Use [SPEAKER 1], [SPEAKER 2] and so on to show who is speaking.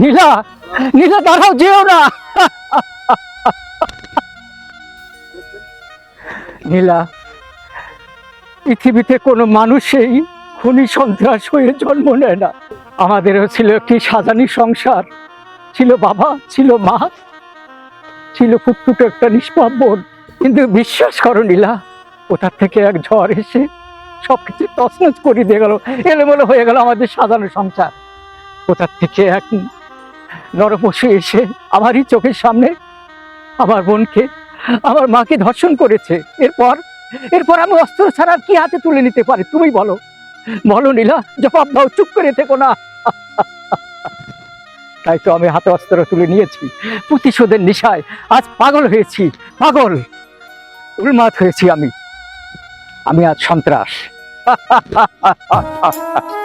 [SPEAKER 1] নীলা নীলা, দাঁড়াও, যেও না। নীলা, পৃথিবীতে কোনো মানুষেই খুনি সন্ত্রাস হয়ে জন্ম নেয় না। আমাদেরও ছিল একটি সাজানি সংসার। ছিল বাবা, ছিল মা, ছিল ফুটফুটে একটা নিষ্পাপ বোন। কিন্তু বিশ্বাস করো নীলা ওটার থেকে এক ঝড় এসে সব কিছু তছনছ করে দিয়ে গেল, এলোমেলো হয়ে গেল আমাদের সাজানো সংসার। কোথার থেকে এক নরপশু এসে আমারই চোখের সামনে আমার বোনকে, আমার মাকে ধর্ষণ করেছে। এরপর এরপর আমি অস্ত্র ছাড়া কি হাতে তুলে নিতে পারি? তুমি বলো। বলো নীলা, জবাব দাও, চুপ করে থেকো না। তাই তো আমি হাতে অস্ত্র তুলে নিয়েছি। প্রতিশোধের নিশায় আজ পাগল হয়েছি, পাগল। উন্মাদ হয়েছি আমি। আমি আজ সন্ত্রাস।